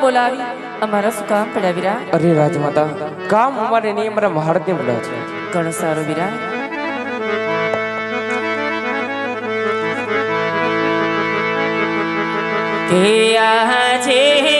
બોલાવી અમારા પડ્યા વીરા અરે રાજમાતા કામ અમારે નહીં અમારા મહારતને પડ્યા છે. ઘણો સારો વીરા. આ છે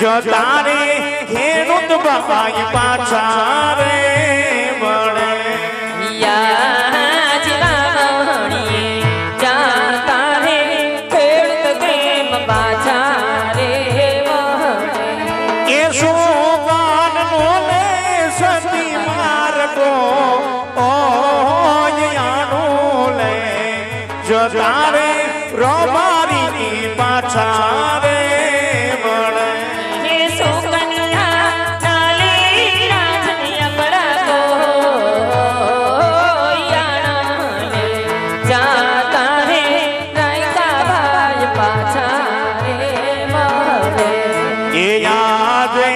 જતા રે ખેડૂત બાબાઈ પાછા રે મળે જાતા રે ખેડૂત પ્રેમ યાદે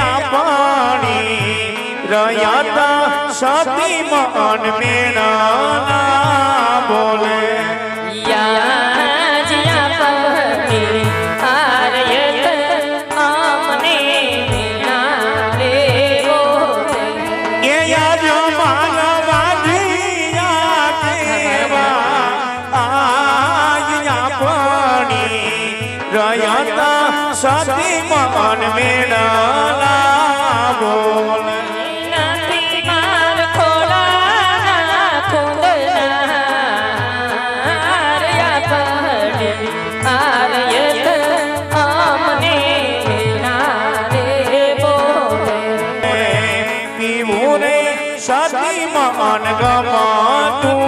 આપણી રયતા સતી મન મેણા બોલે. રે મન મેળા બોલ. સતી મન ગમાતું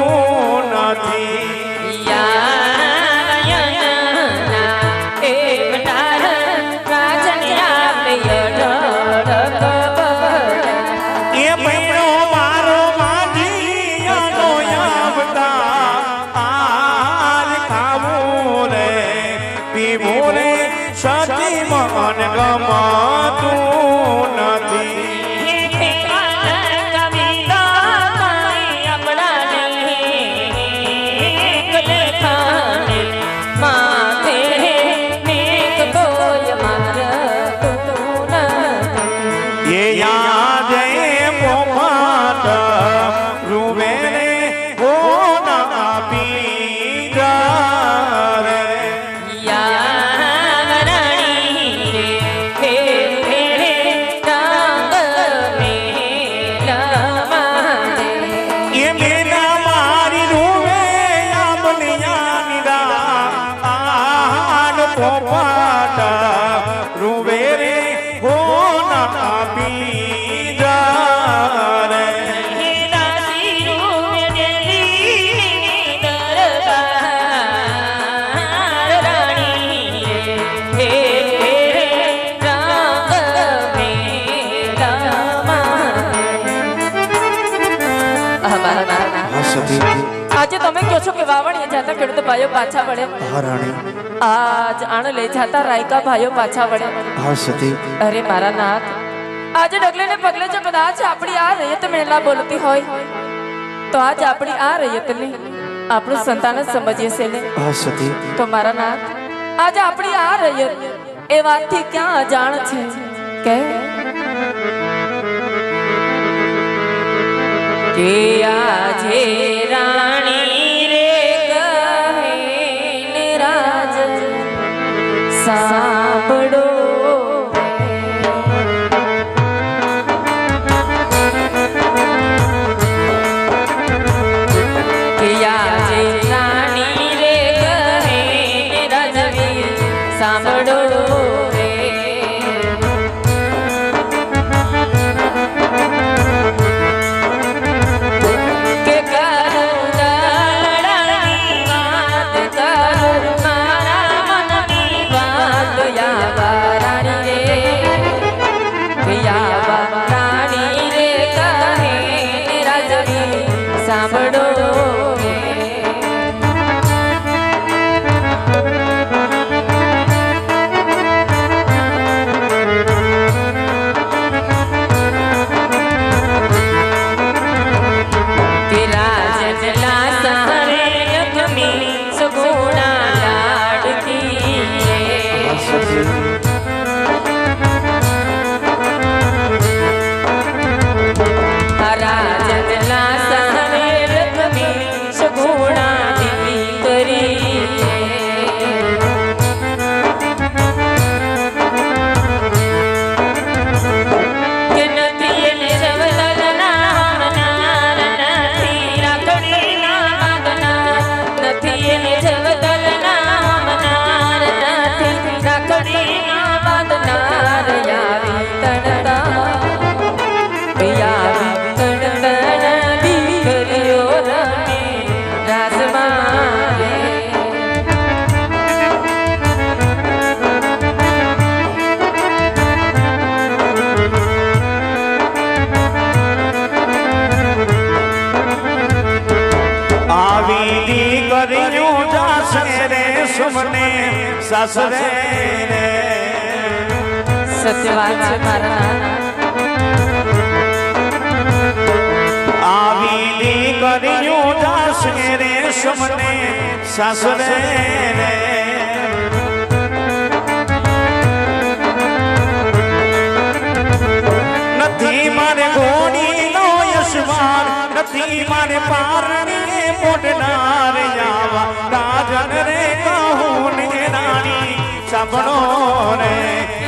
એ આજે તમે કહો છો કે વાવણીએ જાતા ખેડૂત ભાઈઓ પાછા વળે. મહારાણી. આજ આણ લઈ જાતા રાયકા ભાઈઓ પાછા વળે. હા સતી. અરે મારા નાથ આજે ડગલે ને પગલે જો કદાચ આપણી આ રયત મેળા બોલતી હોય તો આજ આપણી આ રયતને આપણું સંતાન જ સમજીએ છે ને? હા સતી. તો મારા નાથ આજ આપણી આ રયત એ વાતથી ક્યાં અજાણ છે? કે? કે આજે રાણી સાંભળો જાશે રે સુમને સાસરે રે સત્ય વાત છે મારા આવી દીકરીઓ જાશે રે સુમને સાસરે રે નથી મારે ઘોડીનો યશમાન નથી મારે પારણે મોટનાર આવા રાજન રે કહું ને રાણી સાંભળો રે